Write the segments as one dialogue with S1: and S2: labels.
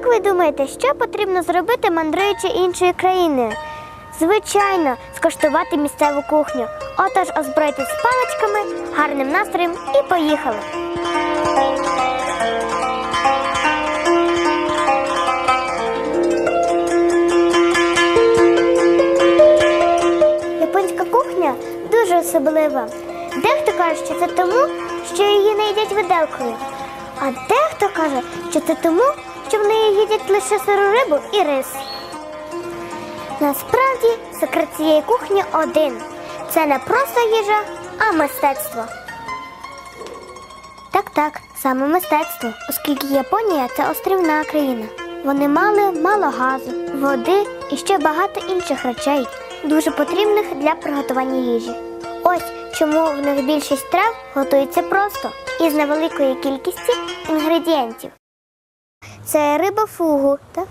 S1: Як ви думаєте, що потрібно зробити, мандруючи іншою країною? Звичайно, скоштувати місцеву кухню. Отож, озбройтесь паличками, гарним настроєм і поїхали. Японська кухня дуже особлива. Дехто каже, що це тому, що її не їдять виделкою. А дехто каже, що це тому, що в неї їдять лише сиру рибу і рис. Насправді секрет цієї кухні один. Це не просто їжа, а мистецтво. Так, так, саме мистецтво, оскільки Японія це острівна країна. Вони мали мало газу, води і ще багато інших речей, дуже потрібних для приготування їжі. Ось чому в них більшість страв готується просто і з невеликої кількістю інгредієнтів. Це риба фугу, так?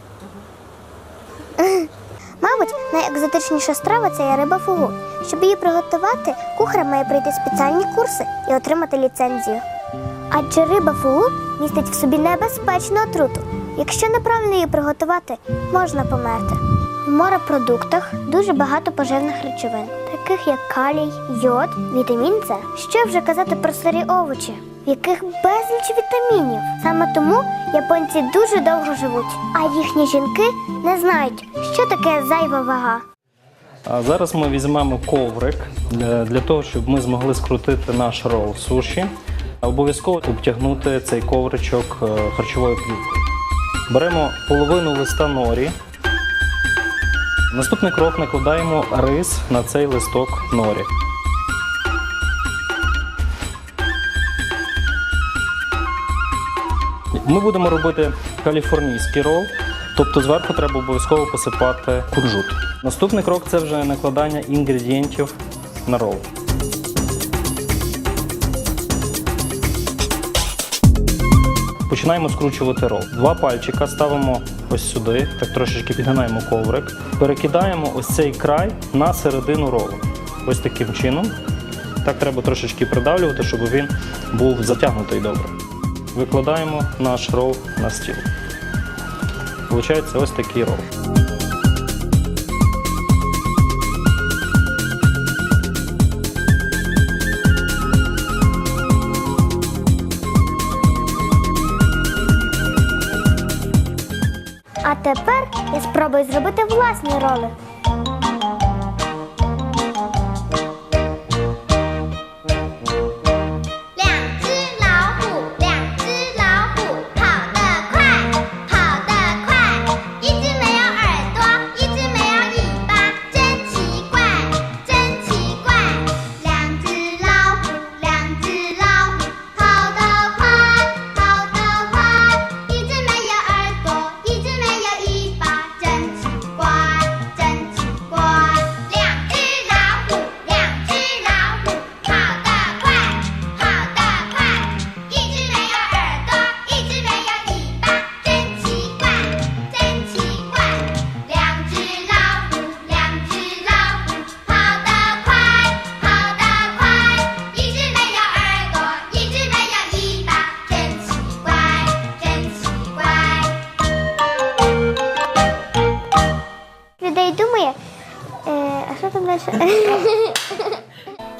S1: Мабуть, найекзотичніша страва це є риба фугу. Щоб її приготувати, кухар має пройти спеціальні курси і отримати ліцензію. Адже риба фугу містить в собі небезпечну отруту. Якщо неправильно її приготувати, можна померти. В морепродуктах дуже багато поживних речовин, таких як калій, йод, вітамін С. Що вже казати про сирі овочі, в яких безліч вітамінів. Саме тому японці дуже довго живуть, а їхні жінки не знають, що таке зайва вага.
S2: А зараз ми візьмемо коврик для, для того, щоб ми змогли скрутити наш рол суші. Обов'язково обтягнути цей ковричок е, харчовою плівкою. Беремо половину листа норі. Наступний крок накладаємо рис на цей листок норі. Ми будемо робити каліфорнійський рол, тобто зверху треба обов'язково посипати кунжут. Наступний крок це вже накладання інгредієнтів на рол. Починаємо скручувати рол. Два пальчика ставимо ось сюди, так трошечки підгинаємо коврик. Перекидаємо ось цей край на середину ролу. Ось таким чином. Так треба трошечки придавлювати, щоб він був затягнутий добре. Викладаємо наш рол на стіл. Получається ось такий рол.
S1: А тепер я спробую зробити власні роли.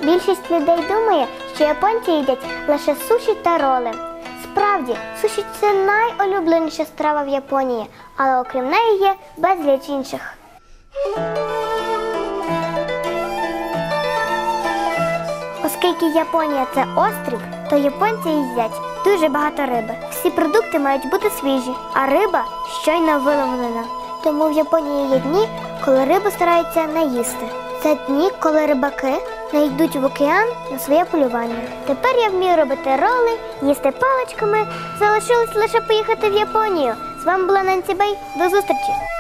S1: Більшість людей думає, що японці їдять лише суші та роли. Справді, суші це найулюбленіша страва в Японії, але окрім неї є безліч інших. Оскільки Японія це острів, то японці їдять дуже багато риби. Всі продукти мають бути свіжі, а риба щойно виловлена. Тому в Японії є дні, коли рибу стараються не їсти. Це дні, коли рибаки не йдуть в океан на своє полювання. Тепер я вмію робити роли, їсти паличками. Залишилось лише поїхати в Японію. З вами була Ненсі Бей. До зустрічі!